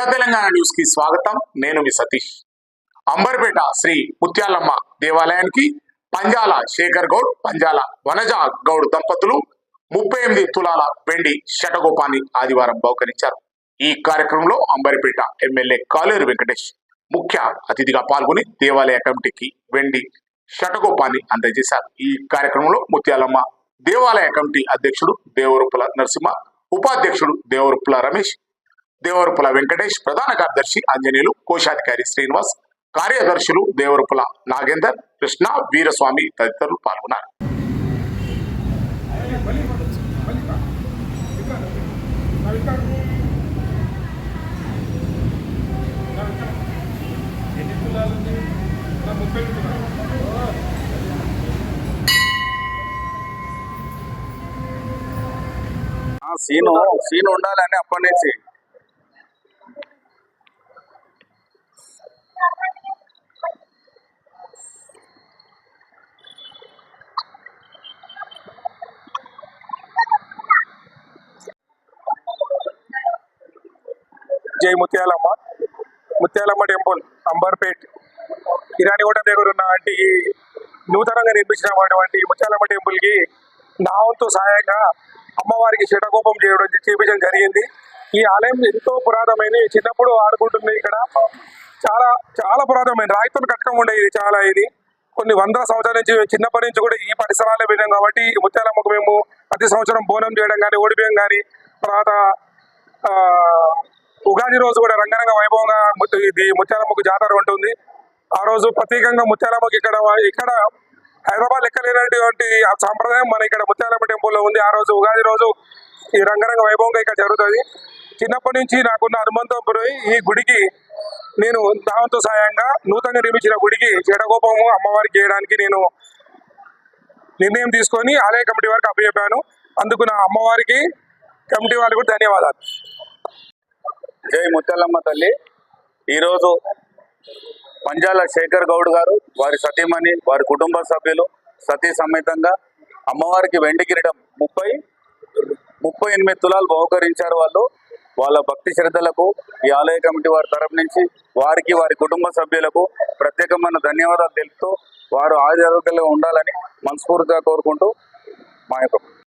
ప్రజా తెలంగాణ న్యూస్కి స్వాగతం. నేను మీ సతీష్. అంబర్పేట శ్రీ ముత్యాలమ్మ దేవాలయానికి పంజాల శేఖర్ గౌడ్ పంజాల వనజ గౌడ్ దంపతులు ముప్పై ఎనిమిది తులాల వెండి శటగోపాన్ని ఆదివారం బహుకరించారు. ఈ కార్యక్రమంలో అంబర్పేట ఎమ్మెల్యే కాలేరు వెంకటేష్ ముఖ్య అతిథిగా పాల్గొని దేవాలయ కమిటీకి వెండి శటగోపాన్ని అందజేశారు. ఈ కార్యక్రమంలో ముత్యాలమ్మ దేవాలయ కమిటీ అధ్యక్షుడు దేవరూపుల నరసింహ ఉపాధ్యక్షుడు దేవరూపుల రమేష్ దేవరపుల వెంకటేష్ ప్రధాన కార్యదర్శి ఆంజనేయులు కోశాధికారి శ్రీనివాస్ కార్యదర్శులు దేవరపుల నాగేందర్ కృష్ణ వీరస్వామి తదితరులు పాల్గొన్నారు. ఆ సీను ఉండాలని అప్పటి నుంచి. జై ముత్యాలమ్మ. ముత్యాలమ్మ టెంపుల్ అంబర్పేట్. ఇరానిగూడ దగ్గర ఉన్నటువంటి నూతనంగా నిర్మించినటువంటి ముత్యాలమ్మ టెంపుల్కి నా వంతు సహాయంగా అమ్మవారికి శటకోపం చేయడం చేపించడం జరిగింది. ఈ ఆలయం ఎంతో పురాతనమైన చిన్నప్పుడు ఆడుకుంటుంది ఇక్కడ చాలా చాలా పురాతనమైన రాయితో కట్టకం ఉండే ఇది చాలా ఇది. కొన్ని వందల సంవత్సరాల నుంచి చిన్నప్పటి నుంచి కూడా ఈ పరిసరాలే విన్నాం కాబట్టి ఈ ముత్యాలమ్మకు మేము ప్రతి సంవత్సరం బోనం చేయడం కానీ ఓడిపోయాం కానీ తర్వాత ఉగాది రోజు కూడా రంగరంగ వైభవంగా ఇది ముత్యాలమ్మకు జాతర ఉంటుంది. ఆ రోజు ప్రత్యేకంగా ముత్యాలమ్మకి ఇక్కడ ఇక్కడ హైదరాబాద్ లెక్కలేనటువంటి ఆ సాంప్రదాయం మన ఇక్కడ ముత్యాలమ్మ టెంపుల్లో ఉంది. ఆ రోజు ఉగాది రోజు ఈ రంగరంగ వైభవంగా ఇక్కడ జరుగుతుంది. చిన్నప్పటి నుంచి నాకున్న అనుబంధం పోయి ఈ గుడికి నేను దావంతో సాయంగా నూతనంగా నిర్మించిన గుడికి జడగోపము అమ్మవారికి చేయడానికి నేను నిర్ణయం తీసుకొని ఆలయ కమిటీ వారికి అప్పచెప్పాను. అందుకు నా అమ్మవారికి కమిటీ వారికి కూడా ధన్యవాదాలు. జై ముత్యాలమ్మ తల్లి. ఈరోజు పంజాల శేఖర్ గౌడ్ గారు వారి సతీమణి వారి కుటుంబ సభ్యులు సతీ సమేతంగా అమ్మవారికి వెండి కిరీటం ముప్పై ముప్పై ఎనిమిది తులాలు బహుకరించారు వాళ్ళు. వాళ్ళ భక్తి శ్రద్ధలకు ఈ ఆలయ కమిటీ వారి తరపు నుంచి వారికి వారి కుటుంబ సభ్యులకు ప్రత్యేకమైన ధన్యవాదాలు తెలుపుతూ వారు ఆరోగ్యంగా ఉండాలని మనస్ఫూర్తిగా కోరుకుంటూ మా యొక్క